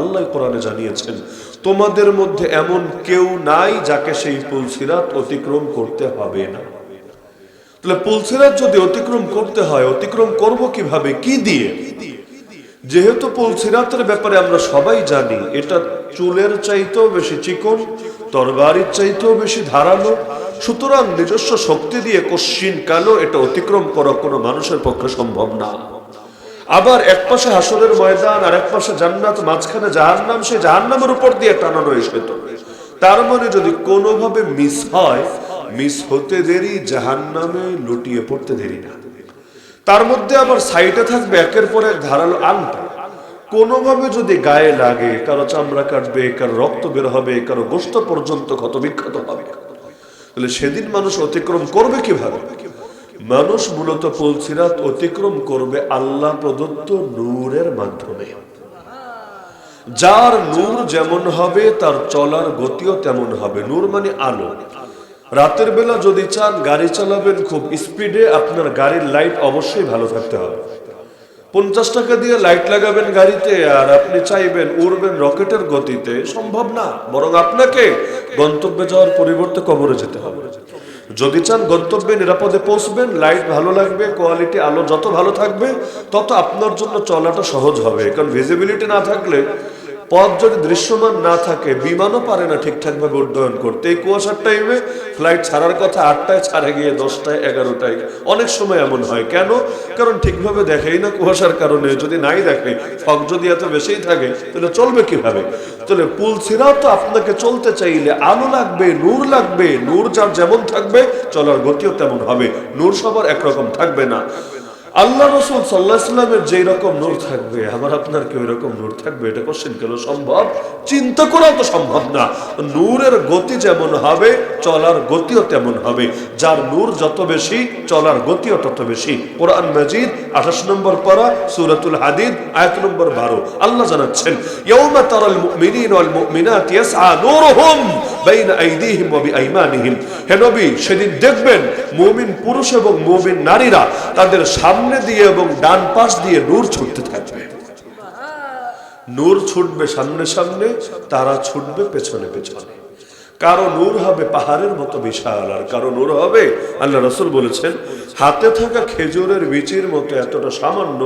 আল্লাহ কোরআনে জানিয়েছেন, তোমাদের মধ্যে এমন কেউ নাই যাকে সেই পুলসিরাত অতিক্রম করতে হবে না। তাহলে পুলসিরাত যদি অতিক্রম করতে হয়, অতিক্রম করব কীভাবে? কি দিয়ে? যেহেতু পুলসিরাতের ব্যাপারে আমরা সবাই জানি, এটা চুলের চাইতেও বেশি চিকন, তরবারির চাইতেও বেশি ধারালো, সুতরাং নিজস্ব শক্তি দিয়ে কশ্চিন কালো এটা অতিক্রম করা কোনো মানুষের পক্ষে সম্ভব না। আবার এক পাশে হাসরের ময়দান আর এক পাশে জান্নাত, মাঝখানে জাহান্নাম সে জাহান্নামের উপর দিয়ে টানানো এসে তো তার মানে যদি কোনোভাবে মিস হয়, মিস হতে দেরি, জাহান্নামে লুটিয়ে পড়তে দেরি না। তার মধ্যে আবার সাইডে থাকবে একের পর এক ধারালো আংটা কোনোভাবে যদি গায়ে লাগে, কারও চামড়া কাটবে, কারও রক্ত বের হবে, কারও গোস্ত পর্যন্ত ক্ষত বিক্ষত হবে। তাহলে সেদিন মানুষ অতিক্রম করবে কীভাবে? মানুষ মূলত পলসিরাত অতিক্রম করবে আল্লাহ প্রদত্ত নূরের মাধ্যমে। যার নূর যেমন হবে, তার চলার গতিও তেমন হবে। নূর মানে আলো। রাতের বেলা যদি চান গাড়ি চালাবেন, খুব স্পিডে আপনার গাড়ির লাইট অবশ্যই ভালো থাকতে হবে। পঞ্চাশ টাকা দিয়ে লাইট লাগাবেন গাড়িতে আর আপনি চাইবেন উড়বেন রকেটের গতিতে। সম্ভব না, বরং আপনাকে গন্তব্যে যাওয়ার পরিবর্তে কবরে যেতে হবে। যদি চান গন্তব্যে নিরাপদে পৌঁছবেন লাইট ভালো লাগবে কোয়ালিটি আলো যত ভালো থাকবে, তত আপনার জন্য চলাটা সহজ হবে। কারণ ভিজিবিলিটি না থাকলে পথ যদি দৃশ্যমান না থাকে, বিমানও পারে না ঠিকঠাক ভাবে উড্ডয়ন করতে। এই কুয়াশার টাইমে ফ্লাইট ছাড়ার কথা আটটায় ছাড়ে গিয়ে দশটায়, এগারোটায়। অনেক সময় এমন হয়। কেন? কারণ ঠিকভাবে দেখেই না কুয়াশার কারণে। যদি নাই দেখে ফগ যদি এত বেশিই থাকে, তাহলে চলবে কীভাবে? তাহলে পুল ছিঁড়াও তো আপনাকে চলতে চাইলে। আলো লাগবে, নূর লাগবে। নূর যার যেমন থাকবে, চলার গতিও তেমন হবে। নূর সবার একরকম থাকবে না। আল্লাহ রসুল সাল্লাহ ইসলামের যেই রকম নূর থাকবে, আমার আপনার কি ওই রকম নূর থাকবে? এটা কোশ্চেন কেন সম্ভব? চিন্তা করাও তো সম্ভব না। নূরের গতি যেমন হবে, চলার গতিও তেমন হবে। যার নূর যত বেশি, চলার গতিও তত বেশি। কোরআন মাজিদ, আঠাশ নম্বর পড়া সুরাতুল হাদিদ, আয়াত নম্বর বারো। আল্লাহ জানাচ্ছেন, ইয়াউমা তারাল মুমিনিন ওয়াল মুমিনাত ইয়াসআ নূরুহুম বাইনা আইদিহিম ওয়া বিআইমানিহিম। হে নবী, সেদিন দেখবেন মুমিন পুরুষ এবং মুমিন নারীরা তাদের সামনে দিয়ে এবং ডান পাশ দিয়ে নূর ছুটতে থাকবে। নূর ছুটবে সামনে সামনে, তারা ছুটবে পেছনে পেছনে। কারও নূর হবে পাহাড়ের মতো বিশাল, আর কারও নূর হবে, আল্লাহ রসুল বলেছেন, হাতে থাকা খেজুরের বিচির মতো এতটা সামান্য,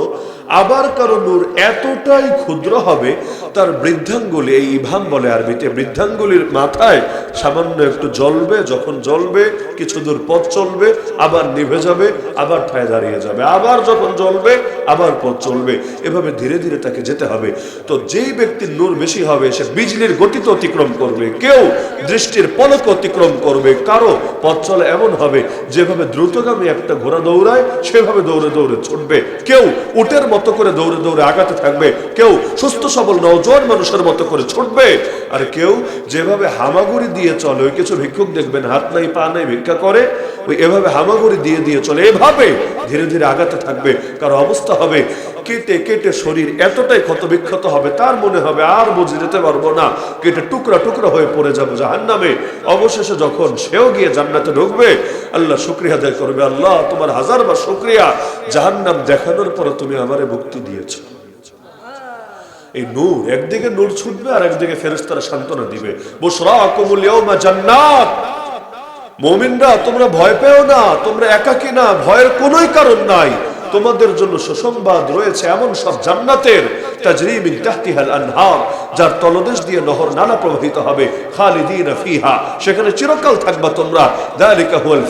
আবার কারও নূর এতটাই ক্ষুদ্র হবে, তার বৃদ্ধাঙ্গুলি, এই ইভাম বলে আরবিতে, বৃদ্ধাঙ্গুলির মাথায় সামান্য একটু জ্বলবে, যখন জ্বলবে, কিছু দূর পথ চলবে, আবার নিভে যাবে, আবার ঠায় দাঁড়িয়ে যাবে, আবার যখন জ্বলবে, আবার পথ চলবে, এভাবে ধীরে ধীরে তাকে যেতে হবে। তো যেই ব্যক্তির নূর বেশি হবে, সে বিজলির গতিতে অতিক্রম করবে, কেউ দৃষ্টির পলক অতিক্রম করবে। কারও পথ চলা এমন হবে, যেভাবে দ্রুতগামী একটা ঘোড়া দৌড়ায়, সেভাবে দৌড়ে দৌড়ে ছুটবে। কেউ উটের মতো করে দৌড়ে দৌড়ে আগাতে থাকবে, কেউ সুস্থ সবল নওজোয়ান মানুষের মতো করে ছুটবে, আর কেউ যেভাবে হামাগুড়ি দিয়ে চলে, ওই কিছু ভিক্ষুক দেখবেন, হাত নাই, পা নাই, ভিক্ষা করে, ওই এভাবে হামাগুড়ি দিয়ে দিয়ে চলে, এভাবে ধীরে ধীরে আগাতে থাকবে। কারও অবস্থা হবে কেটে কেটে শরীর এতটাই ক্ষত বিক্ষত হবে, তার মনে হবে আর বুঝে যেতে পারব না। কেটে টুকরা টুকরা হয়ে পড়ে যাব জাহান নামে অবশেষে যখন সেও গিয়ে জান্নাতে ঢুকবে, আল্লাহ শুক্রিয়া আদায় করবে। আল্লাহ, তোমার হাজার বার শুক্রিয়া। জাহান্নাম দেখানোর পরে তুমি আমারে মুক্তি দিয়েছ। এই নূর, একদিকে নূর ছুটবে আর একদিকে ফেরেশতারা সান্ত্বনা দিবে। জান্নাত। মুমিনরা, তোমরা ভয় পেও না, তোমরা একাকী না, ভয়ের কোনোই কারণ নাই। তোমাদের জন্য সুসংবাদ রয়েছে এমন সব জান্নাতের। যার তলদেশ দিয়ে নহর নালা প্রবাহিত হবে। ফিহা, সেখানে চিরকাল থাকবা তোমরা।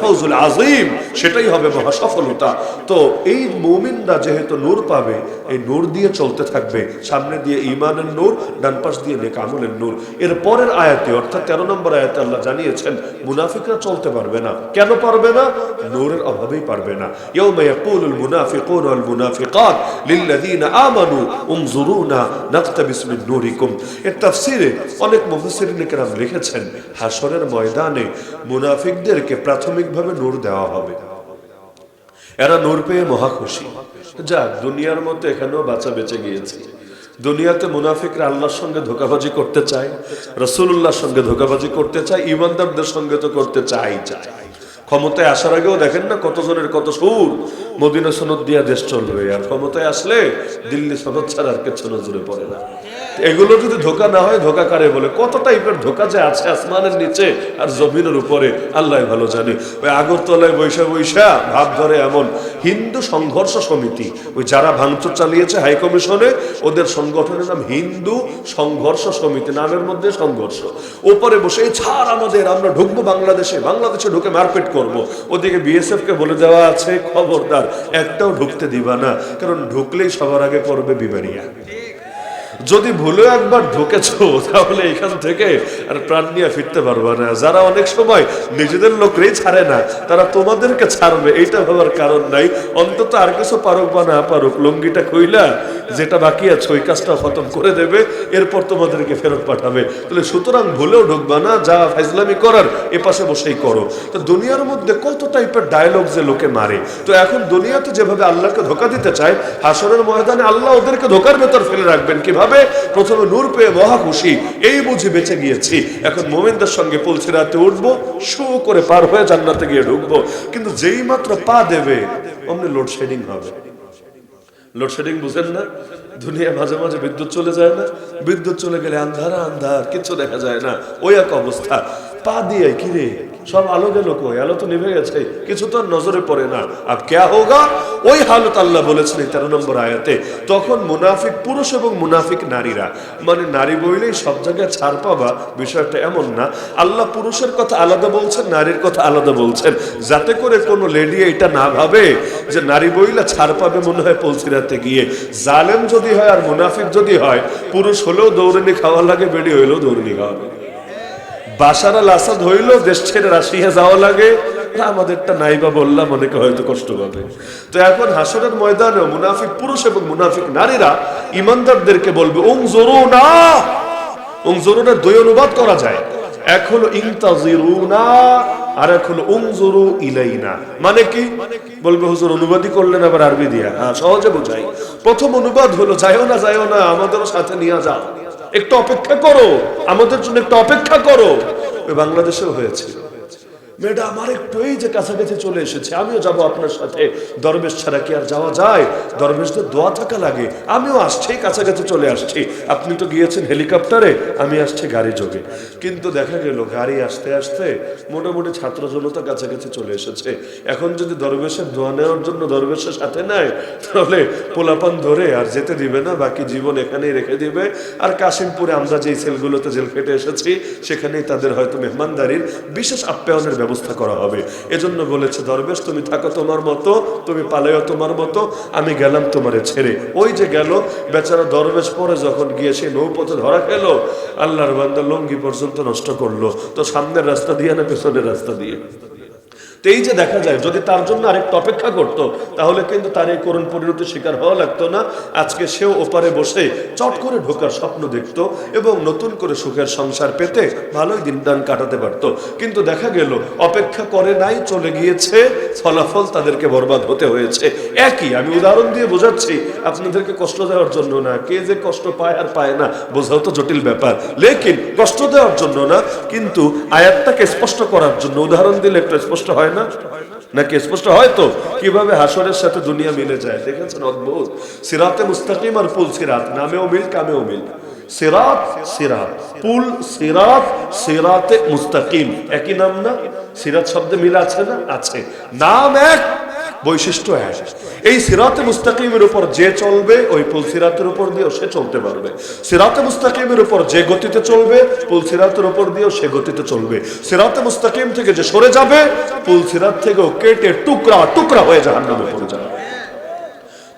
ফাউজুল আযীম, সেটাই হবে মহা সফলতা। তো এই মুমিনরা যেহেতু নূর পাবে, এই নূর দিয়ে চলতে থাকবে। সামনে দিয়ে ঈমানের নূর, ডান পাশ দিয়ে নেক আমলের নূর। এর পরের আয়াতে, অর্থাৎ তেরো নম্বর আয়াতে আল্লাহ জানিয়েছেন, মুনাফিকরা চলতে পারবে না। কেন পারবে না? নূরের অভাবেই পারবে না। ইয়াউমা ইয়াকুলুল মুনাফিকুনা ওয়াল মুনাফিকাত লিল্লাযীনা আমানু উনজুরুনা নাকতাবিস মিন নূরিকুম। এর অনেক মুফাসসিরিন কেরাম লিখেছেন, হাশরের ময়দানে মুনাফিকদেরকে প্রাথমিকভাবে নূর দেওয়া হবে। এরা নূর পেয়ে মহা খুশি। যাক, দুনিয়ার মতো এখানেও বাঁচা বেঁচে গিয়েছে। দুনিয়াতে মুনাফিকরা আল্লাহর সঙ্গে ধোকাবাজি করতে চায় রসুল্লাহর সঙ্গে ধোকাবাজি করতে চায় ইমানদারদের সঙ্গে তো করতে চাই চায়। ক্ষমতায় আসার আগেও দেখেন না কতজনের কত সুর। মদিনা সনদ দিয়া দেশ চলবে, আর ক্ষমতায় আসলে দিল্লি সনদ ছাড়া আর কিছু নজরে পড়ে না। এগুলো যদি ধোকা না হয়, ধোকা কারে বলে? কত টাইপের ধোকা যে আছে আসমানের নিচে আর জমিনের উপরে, আল্লাহ ভালো জানে। ওই আগরতলায় বৈশা বৈশা, ভাব ধরে এমন। হিন্দু সংঘর্ষ সমিতি, ওই যারা ভাঙচুর চালিয়েছে হাই কমিশনে, ওদের সংগঠনের নাম হিন্দু সংঘর্ষ সমিতি, নামের মধ্যে সংঘর্ষ। ওপরে বসে, এই ছাড় আমাদের, আমরা ঢুকবো বাংলাদেশে বাংলাদেশে ঢুকে মারপিট করব। ওদিকে বিএসএফ কে বলে দেওয়া আছে, খবরদার, একটাও ঢুকতে দিবা না, কারণ ঢুকলেই সবার আগে করবে বিমারিয়া। যদি ভুলেও একবার ঢুকেছো, তাহলে এখান থেকে আর প্রাণ নিয়ে ফিরতে পারবে না। যারা অনেক সময় নিজেদের লোকরেই ছাড়ে না, তারা তোমাদেরকে ছাড়বে, এইটা ভাবার কারণ নাই। অন্তত আর কিছু পারুক বা না পারুক, লুঙ্গিটা কইলা যেটা বাকি আছে, ওই কাজটা খতম করে দেবে, এরপর তোমাদেরকে ফেরত পাঠাবে। তাহলে সুতরাং ভুলেও ঢুকবা না, যা ফাইজলামি করার, এ পাশে বসেই করো। তো দুনিয়ার মধ্যে কত টাইপের ডায়লগ যে লোকে মারে। তো এখন দুনিয়াতে যেভাবে আল্লাহকে ধোকা দিতে চায় হাসনের ময়দানে আল্লাহ ওদেরকে ধোকার ভেতর ফেলে রাখবেন, কীভাবে? প্রথমে নূর পেয়ে মহা খুশি। এই বুঝে বেঁচে গিয়েছি। এখন মোমেনদের সঙ্গে পৌঁছে রাতে উঠবো, শু করে পার হয়ে জান্নাতে গিয়ে ঢুকবো। কিন্তু যেই মাত্র পা দেবে, অমনি লোডশেডিং হবে। লোডশেডিং বুঝেন না? দুনিয়া মাঝে মাঝে বিদ্যুৎ চলে যায় না। বিদ্যুৎ চলে গেলে আন্ধারা, আন্ধার কিছু দেখা যায় না। ওই এক অবস্থা। পা দিয়ে কিরে সব আলো গেল কই আলো তো নিভে গেছে, কিছু তো নজরে পড়ে না। আর ক্যা হোগা? ওই হালত আল্লাহ বলেছেন এই তেরো নম্বর আয়াতে, তখন মুনাফিক পুরুষ এবং মুনাফিক নারীরা মানে নারী বইলেই সব জায়গায় ছাড় পাবা বিষয়টা এমন না। আল্লাহ পুরুষের কথা আলাদা বলছেন, নারীর কথা আলাদা বলছেন। যাতে করে কোনো লেডি এটা না ভাবে যে নারী বইলা ছাড় পাবে মনে হয় পলসিরাতে গিয়ে। জালেম যদি হয় আর মুনাফিক যদি হয়, পুরুষ হলেও দৌড়নি, খাওয়া লাগে, বেডি হইলেও দৌড়নি, খাওয়া লাগে। বাসার আল আসাদ হইল দেশ ছেড়ে রাশিয়া যাওয়া লাগে। না, আমাদেরটা নাইবা বললাম অনেকে হয়তো কষ্ট পাবে। তো এখন হাসরের ময়দানে মুনাফিক পুরুষ এবং মুনাফিক নারীরা ইমানদারদেরকে বলবে ওং জরু না ওং জরুনের দুই অনুবাদ করা যায়। এক আর মানে কি? বলবে হুজুর অনুবাদই করলেন আবার আরবি দিয়া। হ্যাঁ সহজে বোঝাই। প্রথম অনুবাদ হলো যাইও না যাইও না আমাদেরও সাথে নিয়ে যাও। একটু অপেক্ষা করো। আমাদের জন্য একটু অপেক্ষা করো। বাংলাদেশেও হয়েছে ম্যাডাম আর একটু এই যে কাছাকাছি চলে এসেছে, আমিও যাব আপনার সাথে। দরবেশ ছাড়া কি আর যাওয়া যায়? দরবেশদের দোয়া থাকা লাগে। আমিও আসছি, কাছাকাছি চলে আসছি। আপনি তো গিয়েছেন হেলিকপ্টারে, আমি আসছি গাড়ি যোগে। কিন্তু দেখা গেল, গাড়ি আসতে আসতে মোটামুটি ছাত্র জনতা কাছাকাছি চলে এসেছে। এখন যদি দরবেশের দোয়া নেওয়ার জন্য দরবেশের সাথে নেয়, তাহলে পোলাপান ধরে আর যেতে দিবে না, বাকি জীবন এখানেই রেখে দিবে। আর কাশিমপুরে আমরা যেই সেলগুলোতে জেল খেটে এসেছি, সেখানেই তাদের হয়তো মেহমানদারির বিশেষ আপ্যায়নের ব্যবস্থা করা হবে। এজন্য বলেছে, দরবেশ, তুমি থাকো তোমার মতো, তুমি পালাইও তোমার মতো, আমি গেলাম তোমারে ছেড়ে। ওই যে গেল, বেচারা দরবেশ পরে যখন গিয়ে সে নৌপথে ধরা খেলো, আল্লাহর বান্দা লঙ্গি পর্যন্ত নষ্ট করল। তো সামনের রাস্তা দিয়ে না পেছনের রাস্তা দিয়ে? তো এই যে দেখা যায়, যদি তার জন্য আরেকটু অপেক্ষা করত, তাহলে কিন্তু তার এই করুণ পরিণতির শিকার হওয়া লাগতো না। আজকে সেও ওপারে বসে চট করে ঢোকার স্বপ্ন দেখত এবং নতুন করে সুখের সংসার পেতে ভালোই দিনদান কাটাতে পারত। কিন্তু দেখা গেল, অপেক্ষা করে নাই, চলে গিয়েছে, ফলাফল তাদেরকে বরবাদ হতে হয়েছে। একই, আমি উদাহরণ দিয়ে বোঝাচ্ছি, আপনাদেরকে কষ্ট দেওয়ার জন্য না, কে যে কষ্ট পায় আর পায় না, বোঝাও তো জটিল ব্যাপার। লেকিন, কষ্ট দেওয়ার জন্য না, কিন্তু আয়াতটাকে স্পষ্ট করার জন্য, উদাহরণ দিলে একটু স্পষ্ট হয় না? নাকি স্পষ্ট হয় তো? কীভাবে হাসরের সাথে দুনিয়া মিলে যায়? দেখেছেন অদ্ভুত। সিরাতে মুস্তাকিম আর পুল সিরাত, নামেও মিল, কামেও মিল। সিরাত সিরাত। পুল, সিরাত, সিরাতে মুস্তাকিম। একই নাম না? সিরাত শব্দে মিল আছে না? আছে। নাম এক বৈশিষ্ট্য এক। এই সিরাতে মুস্তাকিমের উপর যে চলবে, ওই পুল সিরাতের উপর দিয়েও সে চলতে পারবে। সিরাতে মুস্তাকিমের উপর যে গতিতে চলবে, পুল সিরাতের উপর দিয়েও সে গতিতে চলবে। সিরাতে মুস্তাকিম থেকে যে সরে যাবে, পুল সিরাত থেকেও কেটে টুকরা টুকরা হয়ে জাহান্নামে পড়ে যাবে।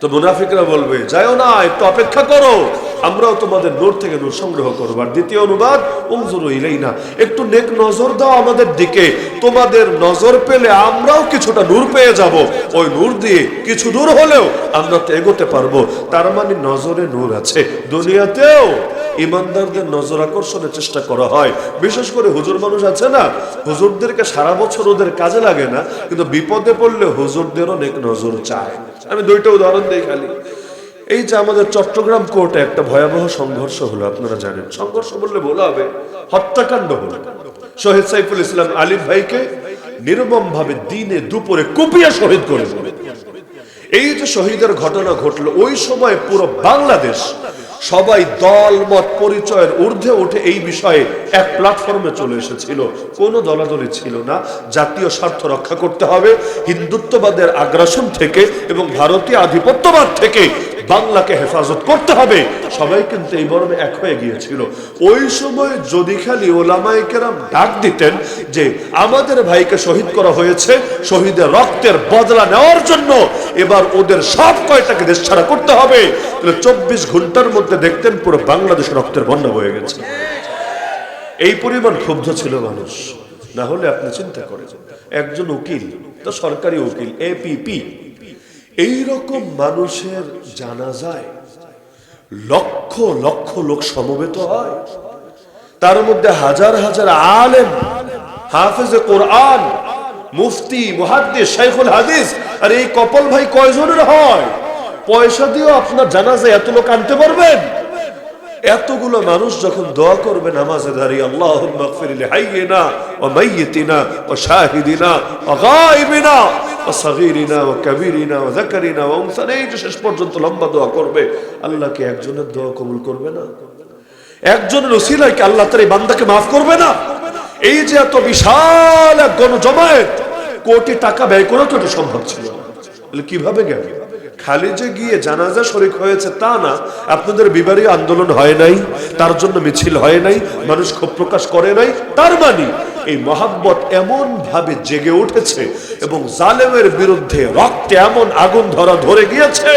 তো মুনাফিকরা বলবে যাইও না, একটু অপেক্ষা করো। আমরাও তোমাদের নূর থেকে নূর সংগ্রহ করব আর দ্বিতীয় অনুবাদ উংজুরু ইলেই না একটু নেক নজর দাও আমাদের দিকে। তোমাদের নজর পেলে আমরাও কিছুটা নূর পেয়ে যাব। ওই নূর দিয়ে কিছু দূর হলেও আমরা তো এগোতে পারব। তার মানে নজরে নূর আছে। দুনিয়াতেও ইমানদারদের নজর আকর্ষণের চেষ্টা করা হয়। বিশেষ করে হুজুর মানুষ আছে না, হুজুরদেরকে সারা বছর ওদের কাজে লাগে না, কিন্তু বিপদে পড়লে হুজুরদেরও নেক নজর চায়। আমি দুইটা উদাহরণ দিই খালি। এই যে আমাদের চট্টগ্রাম কোর্টে একটা ভয়াবহ সংঘর্ষ হলো, আপনারা জানেন। সংঘর্ষ বললে বলা হবে। হত্যাকাণ্ড হলো। শহীদ সাইফুল ইসলাম আলিফ ভাইকে নির্মম ভাবে দিনে দুপুরে কুপিয়া শহীদ করে এই যে শহীদের ঘটনা ঘটলো, ওই সময় পুরো বাংলাদেশ, সবাই দল, মত, পরিচয়ের ঊর্ধ্বে উঠে এই বিষয়ে এক প্ল্যাটফর্মে চলে এসেছিল। কোনো দলাদলি ছিল না। জাতীয় স্বার্থ রক্ষা করতে হবে। হিন্দুত্ববাদের আগ্রাসন থেকে এবং ভারতীয় আধিপত্যবাদ থেকে বাংলাকে হেফাজত করতে হবে। সবাই কিন্তু এই মর্মে এক হয়ে গিয়েছিল। ওই সময় যদি খালি ওলামাই কেরাম ডাক দিতেন যে, আমাদের ভাইকে শহীদ করা হয়েছে, শহীদের রক্তের বদলা নেওয়ার জন্য এবার ওদের সব কয়টাকে দেশ ছাড়া করতে হবে। তাহলে চব্বিশ ঘণ্টার মধ্যে দেখতেন পুরো বাংলাদেশ রক্তের বন্যা হয়ে গেছে। এই পরিমাণ ক্ষুব্ধ ছিল মানুষ। না হলে আপনি চিন্তা করেছেন একজন উকিল, তো সরকারি উকিল এপিপি এই রকম মানুষের জানা যায় লক্ষ লক্ষ লোক সমবেত হয়। তার মধ্যে হাজার হাজার আলেম, হাফেজে কোরআন, মুফতি, মুহাদ্দিস, শাইখুল হাদিস, আর এই কপল ভাই কয়জনের হয়? পয়সা দিয়েও আপনার জানা যায় এত লোক আনতে পারবেন? এতগুলো মানুষ যখন দোয়া করবে নামাজে দাঁড়িয়ে আল্লাহ হাইয়িনা ও মাইয়িতিনা ও শাহিদিনা ও গায়বিনা ও ও শেষ পর্যন্ত লম্বা দোয়া করবে একজনের দোয়া কবুল করবে না? কি আল্লাহ তার এই বান্দাকে মাফ করবে না? এই যে এত বিশাল এক কোটি টাকা ব্যয় তো সম্ভব ছিল কীভাবে গেল? খালি যে গিয়ে জানাজা শরিক হয়েছে তা না, আপনাদের বিবারী আন্দোলন হয় নাই, তার জন্য মিছিল হয় নাই, মানুষ ক্ষোভ প্রকাশ করে নাই, তার মানে এই মহাব্বত এমন ভাবে জেগে উঠেছে এবং জালেমের বিরুদ্ধে রক্তে এমন আগুন ধরা ধরে গিয়েছে।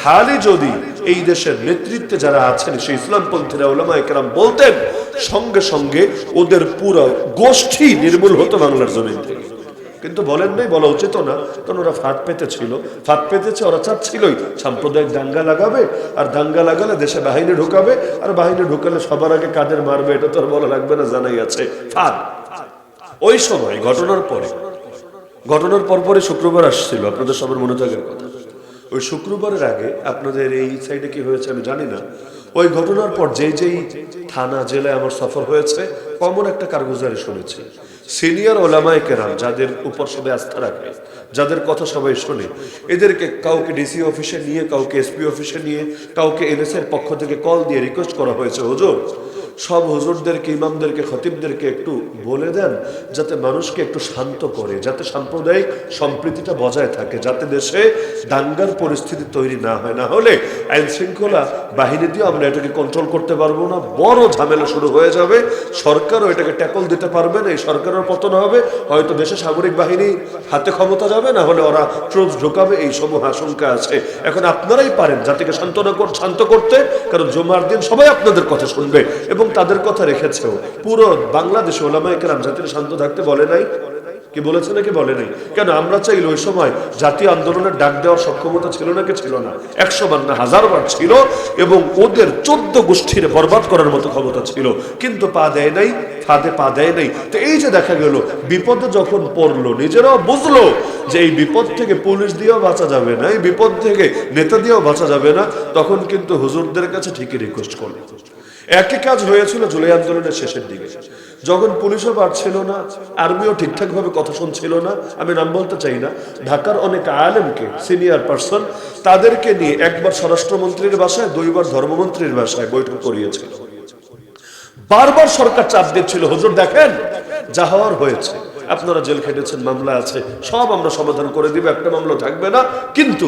খালি যদি এই দেশের নেতৃত্বে যারা আছেন, সেই ইসলামপন্থীরা ওলামা একরাম বলতেন, সঙ্গে সঙ্গে ওদের পুরো গোষ্ঠী নির্মূল হতো বাংলার জমিন থেকে। কিন্তু বলেন নাই, বলা উচিত না। কারণ ওরা ফাঁদ পেতেছিল। ফাঁদ পেতেছে, ওরা চাচ্ছিলই। সাম্প্রদায়িক দাঙ্গা লাগাবে, আর দাঙ্গা লাগালে দেশে বাহিনী ঢুকাবে, আর বাহিনী ঢুকালে সবার আগে কাদের মারবে, এটা তো আর বলা লাগবে না, জানাই আছে। ফাঁদ। ওই সময়, ঘটনার পরে, ঘটনার পরপরে শুক্রবার আসছিল, আপনাদের সবার মনে কথা। ওই শুক্রবারের আগে আপনাদের এই সাইডে কি হয়েছে আমি জানি না। ওই ঘটনার পর যেই যেই থানা, জেলায় আমার সফর হয়েছে, কমন একটা কারগুজারি শুনেছি। সিনিয়র ওলামায় কেরাম যাদের উপর সবাই আস্থা রাখে, যাদের কথা সবাই শোনে, এদেরকে কাউকে ডিসি অফিসে নিয়ে, কাউকে এসপি অফিসে নিয়ে, কাউকে এনএসএর পক্ষ থেকে কল দিয়ে রিকোয়েস্ট করা হয়েছে, হুজুর সব হুজুরদেরকে, ইমামদেরকে, খতিবদেরকে একটু বলে দেন, যাতে মানুষকে একটু শান্ত করে, যাতে সাম্প্রদায়িক সম্প্রীতিটা বজায় থাকে, যাতে দেশে দাঙ্গার পরিস্থিতি তৈরি না হয়। না হলে আইন শৃঙ্খলা বাহিনী দিয়ে আমরা এটাকে কন্ট্রোল করতে পারব না। বড় ঝামেলা শুরু হয়ে যাবে। সরকারও এটাকে ট্যাকল দিতে পারবে না। এই সরকারের পতন হবে। হয়তো দেশে সামরিক বাহিনী হাতে ক্ষমতা যাবে, না হলে ওরা ট্রুপস ঢোকাবে। এই সমূহ আশঙ্কা আছে। এখন আপনারাই পারেন জাতিকে কর শান্ত করতে। কারণ জমার দিন সবাই আপনাদের কথা শুনবে। এবং তাদের কথা রেখেছেও। পুরো বাংলাদেশে ওলামায় কেরাম জাতির শান্ত থাকতে বলে নাই? কি বলেছে নাকি বলে নাই? কেন আমরা চাইলে ওই সময় জাতীয় আন্দোলনের ডাক দেওয়ার সক্ষমতা ছিল নাকি ছিল না? একশো বার না হাজার বার ছিল এবং ওদের চোদ্দ গোষ্ঠীর বরবাদ করার মতো ক্ষমতা ছিল। কিন্তু পা দেয় নাই, ফাঁদে পা দেয় নাই। তো এই যে দেখা গেল, বিপদে যখন পড়ল, নিজেরাও বুঝলো যে এই বিপদ থেকে পুলিশ দিয়েও বাঁচা যাবে না, এই বিপদ থেকে নেতা দিয়েও বাঁচা যাবে না। তখন কিন্তু হুজুরদের কাছে ঠিকই রিকোয়েস্ট করল। একই কাজ হয়েছিল জুলাই আন্দোলনের শেষের দিকে। যখন পুলিশও পারছিল না, আর্মিও ঠিকঠাক ভাবে কথা শুনছিল না, আমি নাম বলতে চাই না, ঢাকার অনেক আলেমকে, সিনিয়র পার্সন, তাদেরকে নিয়ে একবার স্বরাষ্ট্রমন্ত্রীর বাসায়, দুইবার ধর্মমন্ত্রীর বাসায় বৈঠক করিয়েছিল। বারবার সরকার চাপ দিচ্ছিল, হুজুর দেখেন যা হওয়ার হয়েছে। আপনারা জেল খেটেছেন, মামলা আছে, সব আমরা সমাধান করে দিব, একটা মামলা থাকবে না। কিন্তু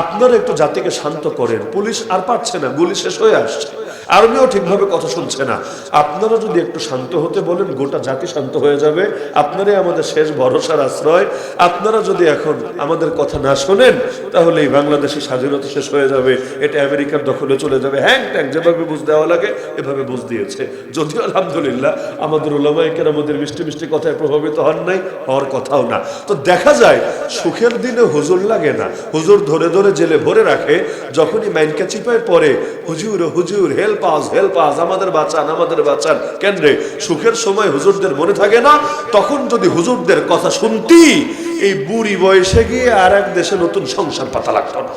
আপনারা একটু জাতিকে শান্ত করেন, পুলিশ আর পারছে না, গুলি শেষ হয়ে আসছে। আর্মিও ঠিকভাবে কথা শুনছে না। আপনারা যদি একটু শান্ত হতে বলেন, গোটা জাতি শান্ত হয়ে যাবে। আপনারাই আমাদের শেষ ভরসার আশ্রয়। আপনারা যদি এখন আমাদের কথা না শোনেন, তাহলে এই বাংলাদেশের স্বাধীনতা শেষ হয়ে যাবে। এটা আমেরিকার দখলে চলে যাবে। হ্যাং ট্যাং যেভাবে বুঝ দেওয়া লাগে, এভাবে বুঝ দিয়েছে। যদিও আলহামদুলিল্লাহ, আমাদের ওলামাইকের আমাদের মিষ্টি মিষ্টি কথায় প্রভাবিত হন নাই, হওয়ার কথাও না। তো দেখা যায়, সুখের দিনে হুজুর লাগে না। হুজুর ধরে ধরে জেলে ভরে রাখে, যখনই মাইনকা চিপায় পরে হুজুর হুজুর হেল্প আস হেল্প আস আমাদের বাঁচান আমাদের বাঁচান। কেন রে? সুখের সময় হুজুরদের মনে থাকে না? তখন যদি হুজুরদের কথা শুনতি, এই বুড়ি বয়সে গিয়ে আর এক দেশে নতুন সংসার পাতা লাগতো না।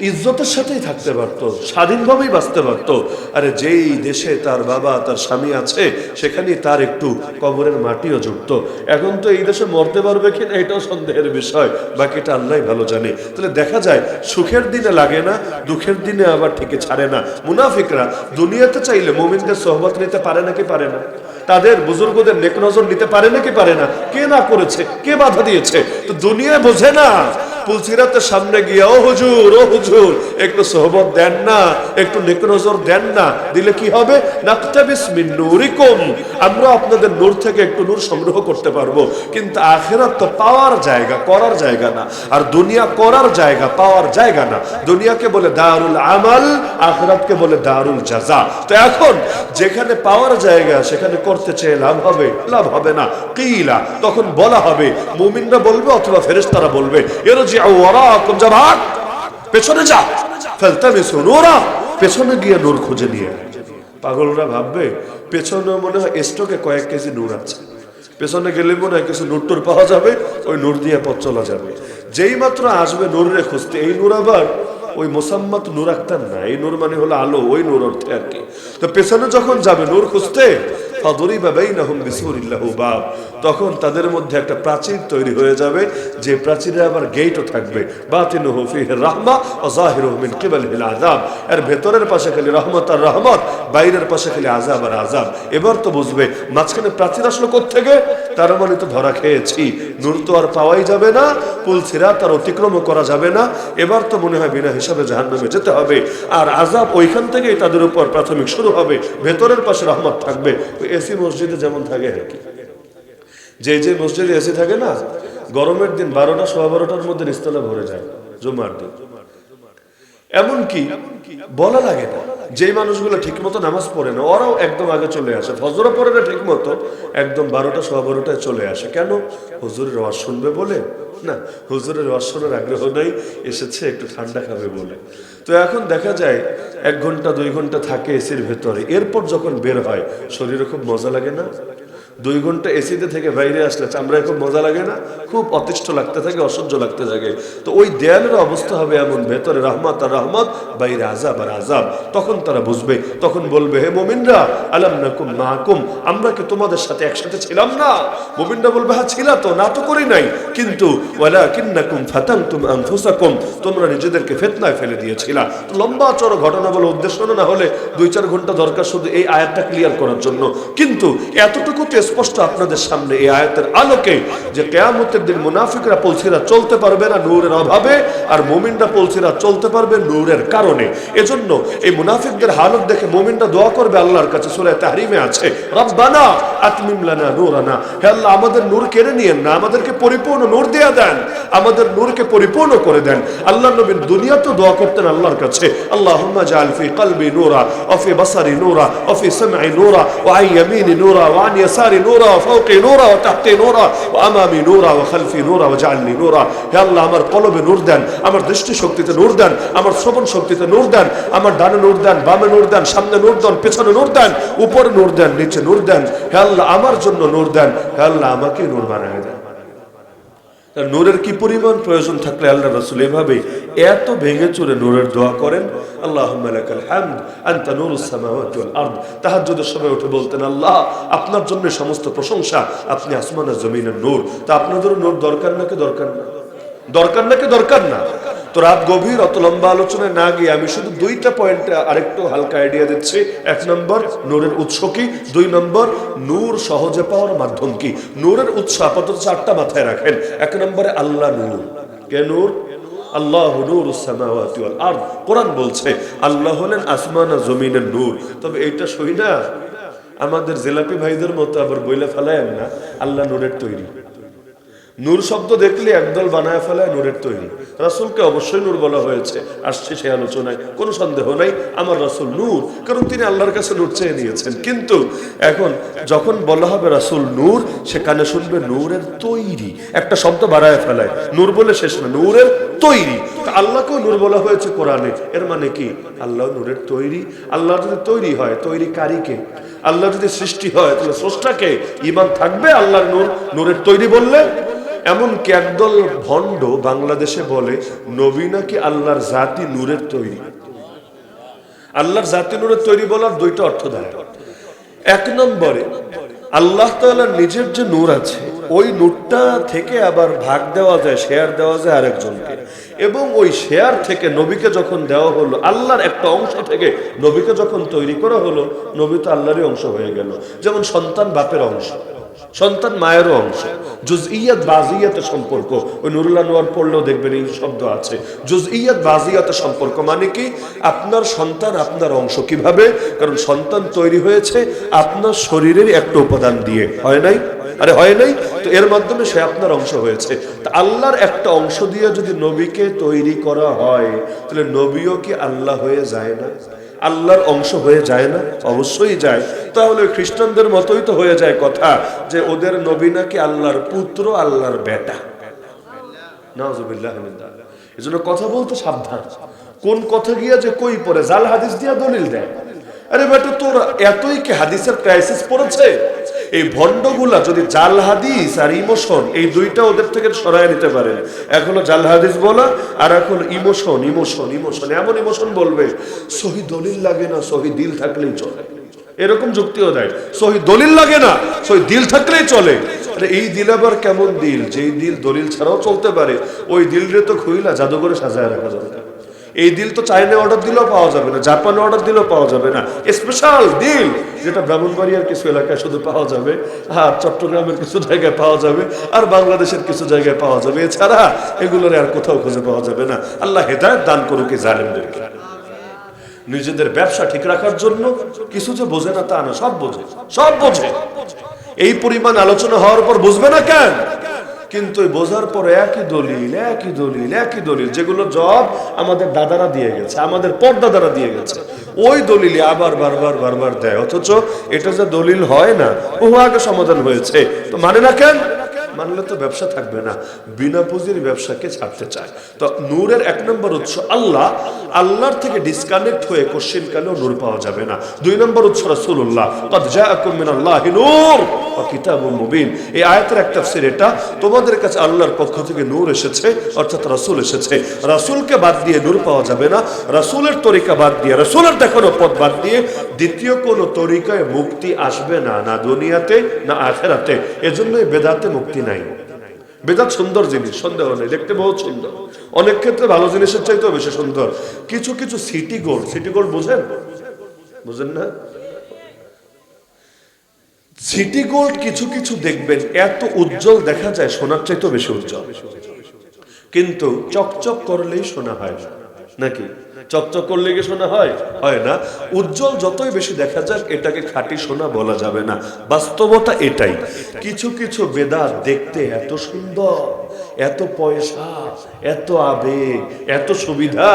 ইজ্জতের সাথেই থাকতে পারতো, স্বাধীনভাবেই বাঁচতে পারতো। আরে যেই দেশে তার বাবা, তার স্বামী আছে, সেখানেই তার একটু কবরের মাটিও জুটত। এখন তো এই দেশে মরতে পারবে কিনা এটাও সন্দেহের বিষয়। বাকিটা আল্লাহ ভালো জানে। তাহলে দেখা যায়, সুখের দিনে লাগে না, দুঃখের দিনে আবার ঠিকই ছাড়ে না। মুনাফিকরা দুনিয়াতে চাইলে মোমিনদের সহবত নিতে পারে নাকি পারে না? তাদের বুজুর্গদের নেক নজর নিতে পারে নাকি পারে না? কে না করেছে? কে বাধা দিয়েছে? তো দুনিয়া বোঝে না। পুলসিরাতের সামনে গিয়ে, ও হুজুর ও হুজুর, একটু সোহবত দেন না, একটু নেক নজর দেন না, দিলে কি হবে? আমরা আপনাদের নূর থেকে একটু নূর সংগ্রহ করতে পারব। কিন্তু আখেরাত তো পাওয়ার জায়গা, করার জায়গা না। আর দুনিয়া করার জায়গা, পাওয়ার জায়গা না। দুনিয়াকে বলে দারুল আমাল, আখেরাতকে বলে দারুল জাজা। তো এখন, যেখানে পাওয়ার জায়গা, সেখানে করতে চেয়ে লাভ হবে? লাভ হবে না। কিলা, তখন বলা হবে, মুমিনরা বলবে অথবা ফেরেশতারা বলবে। ভাগ পেছনে গিয়ে নূর খুঁজে নিয়ে। পাগলরা ভাববে, পেছনে মনে হয় স্টকে কয়েক কেজি নূর আছে। পেছনে গেলে মনে হয় কিছু নূর পাওয়া যাবে, ওই নূর দিয়ে পথ চলা যাবে। যেই মাত্র আসবে নূরে খুঁজতে, এই নূর আবার ওই মোসাম্মত নূর আক্তার না, এই নূর মানে হলো আলো, ওই নূর অর্থে আর কি। তো পেছনে যখন যাবে নূর খুঁজতে তখন তাদের মধ্যে একটা প্রাচীর তৈরি হয়ে যাবে, যে প্রাচীরে আবার গেটও থাকবে। রাহমা ওয়া যাহিরুহু মিন কিবালিহিল আযাব। এর ভেতরের পাশে খালি রহমত আর রহমত, বাইরের পাশে খালি আযাব আর আযাব। এবার তো বুঝবে, মাঝখানে প্রাচীর আসলো থেকে তার মানে তো ধরা খেয়েছি। নূর তো আর পাওয়াই যাবে না, পুল সিরাত আর অতিক্রমও করা যাবে না। এবার তো মনে হয় বিনা হিসাবে জাহান্নামে যেতে হবে। আর আযাব ওইখান থেকেই তাদের উপর প্রাথমিক শুরু হবে। ভেতরের পাশে রহমত থাকবে। এসি মসজিদে যেমন থাকে। আর কি যে যে মসজিদে এসি থাকে না, গরমের দিন বারোটা, সোয়া বারোটার মধ্যে নিস্তলা ভরে যায় জুমার দিন। এমনকি বলা লাগে না, যেই মানুষগুলো ঠিক মতো নামাজ পড়ে না, ওরাও একদম আগে চলে আসে। ফজরও পড়ে না ঠিক মতো একদম বারোটা, সোয়া বারোটায় চলে আসে। কেন? হুজুরের ওয়াজ শুনবে বলে? না, হুজুরের ওয়াজ শোনার আগ্রহ নাই, এসেছে, একটু ঠান্ডা খাবে বলে। তো এখন দেখা যায়, এক ঘণ্টা, দুই ঘণ্টা থাকে এসির ভেতরে। এরপর যখন বের হয়, শরীরে খুব মজা লাগে না? দুই ঘণ্টা এসিতে থেকে বাইরে আসলে চামড়ায় খুব মজা লাগে না? খুব অতিষ্ঠ লাগতে থাকে, অসহ্য লাগতে থাকে তো ওই দেয়ালের অবস্থা হবে এমন, ভেতরে রহমত আর রহমত, বাইরে আজাব আর আজাব তখন তারা বুঝবে, তখন বলবে, হে মোমিনরা, আলাম নাকুম মাহকুম আমরা কি তোমাদের সাথে একসাথে ছিলাম না? মোমিনরা বলবে হ্যাঁ ছিল তো, না তো করি নাই। কিন্তু ওয়ালা কিন্নাকুম ফাতানতুম আনফুসাকুম, তোমরা নিজেদেরকে ফেতনায় ফেলে দিয়েছিলা। তো লম্বা চড় ঘটনা বলে উদ্দেশ্য না হলে দুই চার ঘণ্টা দরকার শুধু এই আয়াতটা ক্লিয়ার করার জন্য। কিন্তু এতটুকু স্পষ্ট আপনাদের সামনে এই আয়াতের আলোকে যে কেয়ামতের দিন মুনাফিকরা পলসিরা চলতে পারবে না নূরের অভাবে আর মোমিনরা পলসিরা চলতে পারবে নূরের কারণে। এজন্য এই মুনাফিকদের হালত দেখে মোমিনরা দোয়া করবে আল্লাহর কাছে, সূরা তাহরিমে আছে, রব্বানা আতমিম লানা নূরানা। হে আল্লাহ, আমাদের নূর কেড়ে নিয়েন না, আমাদেরকে পরিপূর্ণ নূর দেয়া দেন, আমাদের নূরকে পরিপূর্ণ করে দেন। আল্লাহ নবীন দুনিয়া তো দোয়া করতেন আল্লাহর কাছে, আল্লাহুম্মা জাআল ফি কলবি নূরা, ওয়া ফি বাসারি নূরা, ওয়া ফি সামঈ নূরা, ওয়া আন ইয়ামিনি নূরা, ওয়া আন ইয়াসারি নূরা ওয়া ফাওকি নূরা ওয়া তাহতি নূরা ওয়া আমামি নূরা ওয়া খালফি নূরা ওয়া জাআলনি নূরা হে আল্লাহ আমার কলবে নূর দেন আমার দৃষ্টি শক্তিতে নূর দেন আমার শ্রবণ শক্তিতে নূর দেন আমার ডানে নূর দেন বামে নূর দেন সামনে নূর দেন পেছনে নূর দেন উপরে নূর দেন নিচে নূর দেন হে আল্লাহ আমার জন্য নূর দেন হে আল্লাহ আমাকে নূর বানায় দেন নূরের কি পরিমাণ প্রয়োজন থাকলে আল্লাহ রসুল এভাবে এত ভেঙে চুরে নূরের দোয়া করেন? আল্লাহ সময় উঠে বলতেন, আল্লাহ, আপনার জন্য সমস্ত প্রশংসা, আপনি জমিনের নূর। তা আপনাদেরও নূর দরকার নাকি দরকার না? দরকার নাকি দরকার না? তো রাত গভীর, অত লম্বা আলোচনায় না গিয়ে আমি শুধু দুইটা পয়েন্টে আরেকটু হালকা আইডিয়া দিচ্ছি। এক নম্বর, নূরের উৎস কি? দুই নম্বর, নূর সহজে পাওয়ার মাধ্যম কি? নূরের উৎস আপাতত চারটা মাথায় রাখেন। এক নম্বরে, আল্লাহ নূর। কে নূর? আমাদের জেলাপি ভাইদের মতো আবার বইলে ফেলায় না। আল্লাহ নূরের তৈরি। নূর শব্দ দেখলে একদল বানায় ফেলায় নূরের তৈরি। রাসুলকে অবশ্যই নূর বলা হয়েছে। আসছে সেই আলোচনায়। কোনো সন্দেহ নাই, আমার রাসুল নূর, কারণ তিনি আল্লাহর কাছে নূর চেয়ে নিয়েছেন। কিন্তু এখন যখন বলা হবে রাসুল নূর, সেখানে শুনবে নূরের তৈরি। একটা শব্দ বাড়ায় ফেলায়। নূর বলে শেষ না, নূরের তৈরি। আল্লাহকেও নূর বলা হয়েছে কোরআনে। এর মানে কি? আল্লাহ নূরের তৈরি। আল্লাহ যদি তৈরি হয়, তৈরি কারিকে আল্লাহ যদি সৃষ্টি হয়, তাহলে স্রষ্টাকে ইমান থাকবে আল্লাহর নূর। নূরের তৈরি বললে এমনকি একদল ভণ্ড বাংলাদেশে বলে, নবী নাকি আল্লাহর জাতি নূরের তৈরি? আল্লাহর জাতি নূরের তৈরি বলার দুইটা অর্থ দেয়। এক নম্বরে, আল্লাহ তাআলার নিজের যে নূর আছে, ওই নূরটা থেকে আবার ভাগ দেওয়া যায়, শেয়ার দেওয়া যায় আরেকজনকে। এবং ওই শেয়ার থেকে নবীকে যখন দেওয়া হলো, আল্লাহর একটা অংশ থেকে নবীকে যখন তৈরি করা হলো, নবী তো আল্লাহরই অংশ হয়ে গেল। যেমন সন্তান বাপের অংশ। সন্তান মায়েরও অংশ। জুজইয়াত বাজিয়াতের সম্পর্ক। ওই নুরুল্লাহ নোয়ার পড়লেও দেখবেন এই শব্দ আছে। জুজইয়াত বাজিয়াতের সম্পর্ক মানে কি? আপনার সন্তান আপনার অংশ কীভাবে? কারণ সন্তান তৈরি হয়েছে আপনার শরীরের একটা উপাদান দিয়ে। হয় নাই? আরে হয় নাই? তো এর মাধ্যমে সে আপনার অংশ হয়েছে। তা আল্লাহর একটা অংশ দিয়ে যদি নবীকে তৈরি করা হয়, তাহলে নবীও কি আল্লাহ হয়ে যায় না? আল্লাহর অংশ হয়ে যায় না? অবশ্যই যায়। তাহলে খ্রিস্টানদের মতোই তো হয়ে যায় কথা যে ওদের নবী নাকি আল্লাহর পুত্র, আল্লাহর বেটা। এজন্য কথা বলতে সাবধান। কোন কথা গিয়া যে কই পরে জাল হাদিস দিয়া দলিল দেয়। আরে বেটা, তোর এতই কি হাদিসের ক্রাইসিস পড়েছে? এই ভণ্ডগুলা যদি জাল হাদিস আর ইমোশন এই দুইটা ওদের থেকে সরায় নিতে এক হলো জাল হাদিস বলা, আর হলো ইমোশন ইমোশন ইমোশন এমন ইমোশন বলবে, সহি দলিল লাগে না, সহি দিল থাকলেই চলে। এরকম যুক্তিও দেয়, সহি দলিল লাগে না, সহি দিল থাকলেই চলে। এই দিল আবার কেমন দিল? যেই দিল দলিল ছাড়াও চলতে পারে, ওই দিলরে তো খুইলা জাদুঘরে সাজায় রাখা যাবে। এই দিল তো চাইনা অর্ডার দিলেও পাওয়া যাবে না জাপানে অর্ডার দিলেও পাওয়া যাবে না। স্পেশাল দিল যেটা ব্রাহ্মণবাড়িয়ার কিছু এলাকায় শুধু পাওয়া যাবে, আর চট্টগ্রামের কিছু জায়গায় পাওয়া যাবে, আর বাংলাদেশের কিছু জায়গায় পাওয়া যাবে। এছাড়া এগুলোর আর কোথাও খুঁজে পাওয়া যাবে না। আল্লাহ হেদায়ত দান করুক জালেমদেরকে নিজেদের ব্যবসা ঠিক রাখার জন্য কিছু যে বোঝে না তা না, সব বোঝে সব বোঝে। এই পরিমাণ আলোচনা হওয়ার পর বুঝবে না কেন? কিন্তু বোঝার পরে একই দলিল একই দলিল একই দলিল, যেগুলো জব আমাদের দাদারা দিয়ে গেছে, আমাদের পরদাদারা দিয়ে গেছে। ওই দলিলে আবার বারবার বারবার দেয়। অথচ এটা যে দলিল হয় না ও আগে সমাধান হয়েছে। তো মানে না কেন? মানলে তো ব্যবসা থাকবে না। বিনা পুঁজির ব্যবসাকে ছাড়তে চায়? তো নূরের এক নম্বর উৎস আল্লাহ। আল্লাহর থেকে ডিসকানেক্ট হয়ে কোশ্চিন কালেও নূর পাওয়া যাবে না। দুই নম্বর উৎস রাসূলুল্লাহ। কদ নূর এসেছে রাসূল বাদ দিয়ে নূর পাওয়া যাবে না। তরিকা বাদ দিয়ে বাদ দিয়ে দ্বিতীয় কোন তরিকায় মুক্তি আসবে না না দুনিয়াতে, না আখেরাতে। এজন্যই বেদাতে মুক্তি নাই। বেদাত সুন্দর জিনিস, সন্দেহ নেই, দেখতে বহুত সুন্দর। অনেক ক্ষেত্রে ভালো জিনিসের চাইতেও বেশি সুন্দর। কিছু কিছু সিটি গোল্ড সিটি গোল্ড বুঝেন? বুঝেন না? সিটি গোল্ড কিছু কিছু দেখবেন, এত উজ্জ্বল দেখা যায়, সোনার চাইতেও বেশি উজ্জ্বল। কিন্তু চকচক করলেই সোনা হয় নাকি? চকচক করলে কি শোনা হয়? হয় না। উজ্জ্বল যতই বেশি দেখা যাক, এটাকে খাঁটি সোনা বলা যাবে না। বাস্তবতা এটাই। কিছু কিছু বেদা দেখতে এত সুন্দর। এত পয়সা, এত আবেগ, এত সুবিধা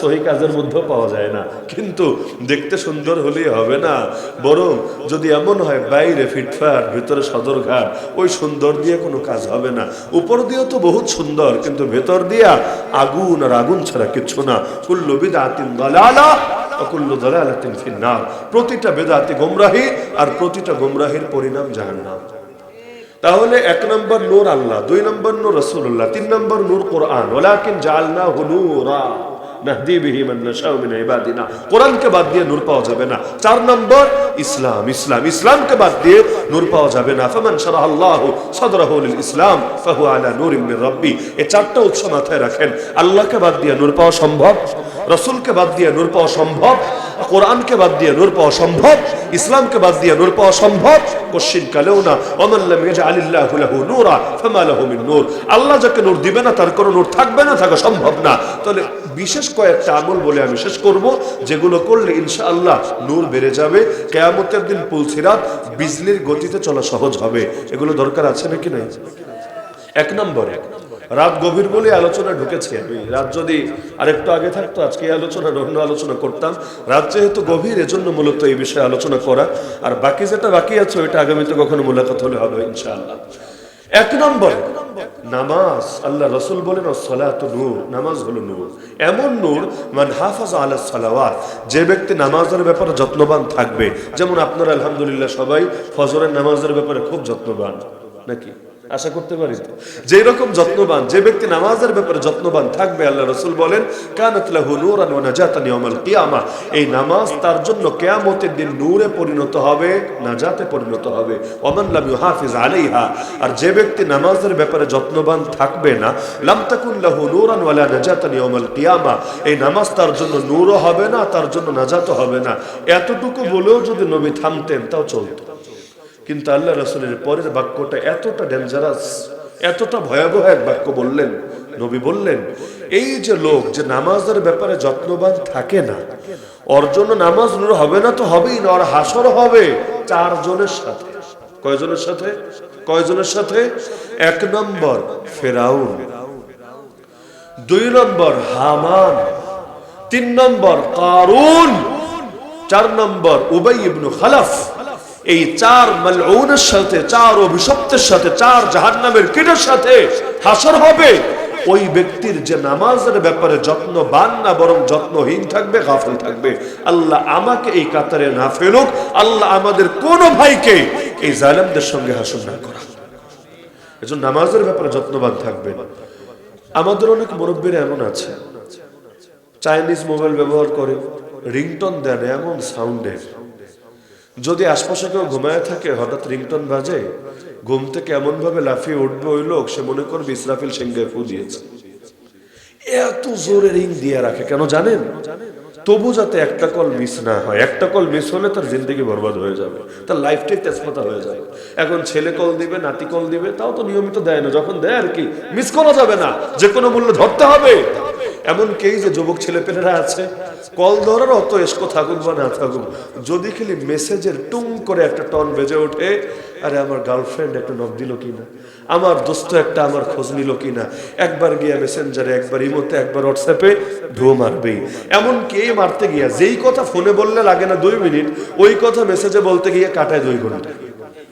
সহি কাজের মধ্যেও পাওয়া যায় না। কিন্তু দেখতে সুন্দর হলেই হবে না। বরং যদি এমন হয়, বাইরে ফিটফাট, ভিতরে সদরঘাট, ওই সুন্দর দিয়ে কোনো কাজ হবে না। উপর দিয়েও তো বহুত সুন্দর, কিন্তু ভেতর দিয়া আগুন আর আগুন ছাড়া কিচ্ছু না। কুল্লু বিদাতিন দালালা অকুল্লু দালালাতিন ফিন্নার। প্রতিটা বেদাতি গোমরাহি আর প্রতিটা গোমরাহির পরিণাম জাহান্নাম। তাহলে এক নম্বর নূর আল্লাহ, দুই নম্বর নূর রসুল্লাহ তিন নম্বর নূর কোরআন। ওলাকিন জালনা হুনুরা কোরআনকে বাদ দিয়ে নূর পাওয়া যাবে না। চার নম্বর, ইসলাম ইসলাম, ইসলামকে বাদ দিয়ে নূর পাওয়া যাবে না। ইসলাম এই চারটা উৎস মাথায় রাখেন। আল্লাহকে বাদ দিয়ে নূর পাওয়া সম্ভব, রসুলকে বাদ দিয়ে নূর পাওয়া সম্ভব, কোরআনকে বাদ দিয়ে নূর পাওয়া সম্ভব, ইসলামকে বাদ দিয়ে নূর পাওয়া সম্ভব, কোশ্চিন কালেও না। অমাল্লাম আলিল্লাহু লাহু নূরা মিন নূর। আল্লাহ যাকে নূর দিবে না, তার কোনো নূর থাকবে না, থাকা সম্ভব না। তাহলে বিশেষ কয়েকটা আমল বলে আমি শেষ করব, যেগুলো করলে ইনশাআল্লাহ নূর বেড়ে যাবে। কেয়ামতের দিন পুলসিরাত বিজলির গতিতে চলা সহজ হবে। এগুলো দরকার আছে নাকি নাই? এক নম্বরে রাত গভীর বলে আলোচনা ঢুকেছে। আমি রাত যদি আরেকটু আগে থাকতো, আজকে আলোচনা অন্য আলোচনা করতাম। রাত যেহেতু গভীর, এজন্য মূলত এই বিষয়ে আলোচনা করা। আর বাকি যেটা বাকি আছে, ওইটা আগামীতে কখনো মোলাকাত হলে হবে ইনশাআল্লাহ। এক নম্বর নামাজ। আল্লাহ রসুল বলেন সলাত নূর নামাজ হলো নূর। এমন নূর, মান হাফাজ আল্লাহ সালাওয়াত, যে ব্যক্তি নামাজের ব্যাপারে যত্নবান থাকবে। যেমন আপনারা আলহামদুলিল্লাহ সবাই ফজরের নামাজের ব্যাপারে খুব যত্নবান। নাকি? আশা করতে পারি তো? যে রকম যত্নবান, যে ব্যক্তি নামাজের ব্যাপারে যত্নবান থাকবে, আল্লাহ রসুল বলেন, কানাত লাহু নূরান ওয়া নাজাতান ইয়াউমাল কিয়ামা। এই নামাজ তার জন্য কিয়ামতের দিন নূরে পরিণত হবে, নাজাতে পরিণত হবে। ওমান লাম ইউহাফিজ আলাইহা। আর যে ব্যক্তি নামাজের ব্যাপারে যত্নবান থাকবে না, লাম তাকুন লাহু নূরান ওয়ালা নাজাতান ইয়াউমাল কিয়ামা। এই নামাজ তার জন্য নূরও হবে না, তার জন্য নাজাতও হবে না। এতটুকু বলেও যদি নবী থামতেন, তাও চলতো। কিন্তু আল্লাহ রসুলের পরের বাক্যটা এতটা ডেঞ্জারাস এতটা ভয়াবহ এক বাক্য বললেন, নবী বললেন, এই যে লোক যে নামাজের ব্যাপারে যত্নবান থাকে না, ওর জন্য নামাজ হবে না তো হবেই না, ওর হাসর হবে চারজনের সাথে। কয়জনের সাথে? কয়জনের সাথে? এক নম্বর ফেরাউন, দুই নম্বর হামান, তিন নম্বর কারুন, চার নম্বর উবাই ইবনু খালাফ। এই চার মালউনের সাথে, চার অভিশপ্তের সাথে, চার জাহান্নামের কীটের সাথে হাসর হবে। ওই ব্যক্তির যে নামাজের ব্যাপারে যত্নবান না, বরং যত্নহীন থাকবে, গাফিল থাকবে। আল্লাহ আমাকে এই কাতারে না ফেলুক, আল্লাহ আমাদের কোন ভাইকে এই জালেমদের সঙ্গে হাসর না করা এজন্য নামাজের ব্যাপারে যত্নবান থাকবেন। আমাদের অনেক মুরব্বীরা এমন আছে। চাইনিজ মোবাইল ব্যবহার করে, রিংটন দেন, এমন সাউন্ডের যদি আশপাশে কেউ ঘুমায় থাকে, হঠাৎ রিংটন বাজে, ঘুম থেকে এমন ভাবে লাফিয়ে উঠবে ওই লোক, সে মনে করবে ইসরাফিল সিংহে ফু দিয়েছে। এত জোরে রিং দিয়ে রাখে, কেন জানেন? তবু যাতে একটা কল মিস না হয়, একটা কল মিস হলে তার জিন্দগি বরবাদ হয়ে যাবে, তার লাইফটাই তেজপাতা হয়ে যাবে। এখন ছেলে কল দিবে, নাতি কল দিবে, তাও তো নিয়মিত দেয় না, যখন দেয় আর কি, মিস করা যাবে না, যে কোনো মূল্য ধরতে হবে। এমন কেই যে যুবক ছেলেপেলেরা আছে? কল ধরার অত এসকো থাকুক বা না থাকুক, যদি খালি মেসেজের টুং করে একটা টন বেজে ওঠে, আরে আমার গার্লফ্রেন্ড একটা নক দিল কিনা? আমার দোস্ত একটা আমার খোঁজ নিল কিনা? একবার গিয়া মেসেঞ্জারে একবার ইমোতে একবার হোয়াটসঅ্যাপে ধুয়ো মারবেই। এমন কে মারতে গিয়া, যেই কথা ফোনে বললে লাগে না দুই মিনিট, ওই কথা মেসেজে বলতে গিয়ে কাটায় দুই ঘণ্টা।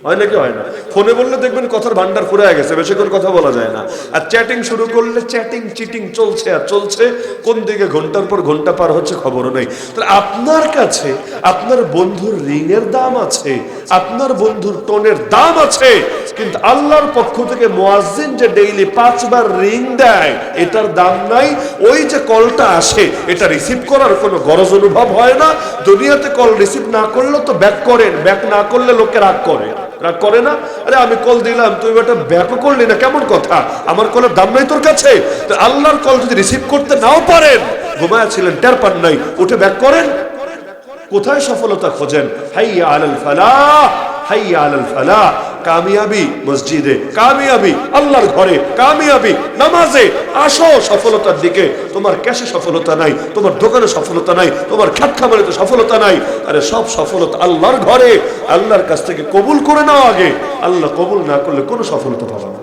হয় নাকি হয় না? ফোনে বললে দেখবেন কথার ভান্ডার ফুরায় গেছে বেশিক্ষণ কথা বলা যায় না। আর চ্যাটিং শুরু করলে চ্যাটিং চিটিং চলছে আর চলছে, কোন দিকে ঘণ্টার পর ঘণ্টা পার হচ্ছে খবরও নেই। তাহলে আপনার কাছে আপনার বন্ধুর রিং এর দাম আছে, আপনার বন্ধুর টোনের দাম আছে, কিন্তু আল্লাহর পক্ষ থেকে মুয়াজ্জিন যে ডেইলি পাঁচবার রিং দেয়, এটার দাম নাই। ওই যে কলটা আসে, এটা রিসিভ করার কোনো গরজ অনুভব হয় না। দুনিয়াতে কল রিসিভ না করলে তো ব্যাক করেন ব্যাক না করলে লোকে রাগ করে। রাগ করে না? আরে আমি কল দিলাম, তুই এটা ব্যাকও করলি না, কেমন কথা? আমার কলের দাম নাই তোর কাছে? তো আল্লাহর কল যদি রিসিভ করতে নাও পারেন, ঘুমায় ছিলেন, টের পান নাই, উঠে ব্যাক করেন। কোথায় সফলতা খোঁজেন? হাইয়া আলাল ফালাহ, হাইয়া আলাল ফালাহ। কামিয়াবি মসজিদে, কামিয়াবি আল্লাহর ঘরে, কামিয়াবি নামাজে। আসো, সফলতার দিকে। তোমার ক্যাশে সফলতা নাই, তোমার দোকানে সফলতা নাই, তোমার খ্যাত খামারে সফলতা নাই। আরে সব সফলতা আল্লাহর ঘরে। আল্লাহর কাছ থেকে কবুল করে নাও আগে। আল্লাহ কবুল না করলে কোনো সফলতা পাবে না।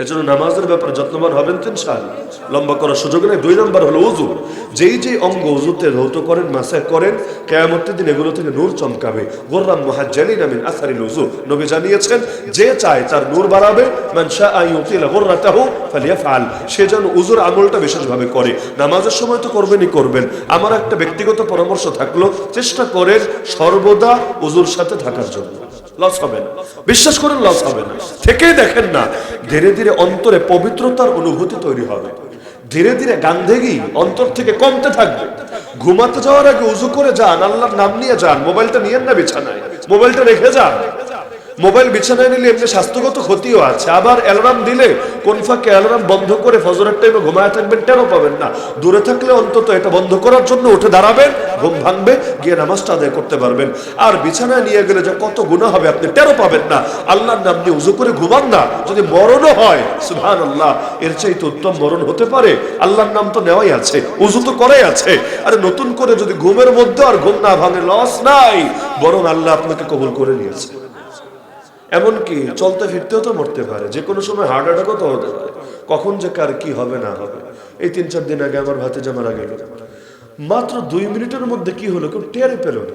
এজন্য নামাজের ব্যাপারে যত্নবান হবেন তিন সাল লম্বা করার সুযোগ নেই। দুই নম্বর হলো উজু যেই যেই অঙ্গ উজুতে ধৌত করেন মাসে করেন, কেয়ামতের দিন এগুলো থেকে নূর চমকাবে। গোর্রাম মহাজ্জালিন আমিন আসারিল উজু নবী জানিয়েছেন, যে চায় তার নূর বাড়াবে মানসা আই উতিলা গোর্রাতাহু ফালিয়াফআল। সে যেন উজুর আমলটা বিশেষভাবে করে। নামাজের সময় তো করবেনই করবেন। আমার একটা ব্যক্তিগত পরামর্শ থাকল, চেষ্টা করেন সর্বদা উজুর সাথে থাকার জন্য। লস হবে না। বিশ্বাস করেন লস হবে না। থেকেই দেখেন না ধীরে ধীরে অন্তরে পবিত্রতার অনুভূতি তৈরি হবে। ধীরে ধীরে গান্ধেগি অন্তর থেকে কমতে থাকবে। ঘুমাতে যাওয়ার আগে উজু করে যান, আল্লাহর নাম নিয়ে যান, মোবাইলটা নিয়ে না বিছানায়। মোবাইলটা রেখে যান। মোবাইল বিছানায় নিলে এমনি স্বাস্থ্যগত ক্ষতিও আছে। আবার অ্যালার্ম দিলে কোন ফাঁকে অ্যালার্ম বন্ধ করে ফজরের টাইমে ঘুমায় থাকবেন, টেরও পাবেন না। দূরে থাকলে অন্তত এটা বন্ধ করার জন্য উঠে দাঁড়াবেন, ঘুম ভাঙবে, গিয়ে নামাজটা আদায় করতে পারবেন। আর বিছানায় নিয়ে গেলে যে কত গুণা হবে আপনি টেরও পাবেন না। আল্লাহর নাম নিয়ে উজু করে ঘুমান না। যদি মরণও হয় সুহান আল্লাহ এর চাইতে উত্তম মরণ হতে পারে। আল্লাহর নাম তো নেওয়াই আছে, উজু তো করাই আছে। আরে নতুন করে যদি ঘুমের মধ্যে আর ঘুম না ভাঙে লস নাই। বরং আল্লাহ আপনাকে কবুল করে নিয়েছে। এমনকি চলতে ফিরতেও তো মরতে পারে, যে কোনো সময় হার্ট অ্যাটাকও তো হতে পারে। কখন যে কার কি হবে, না হবে। এই তিন চার দিন আগে আমার ভাতে জামারা গেল। মাত্র দুই মিনিটের মধ্যে কি হলো, কেউ টেরে পেল না।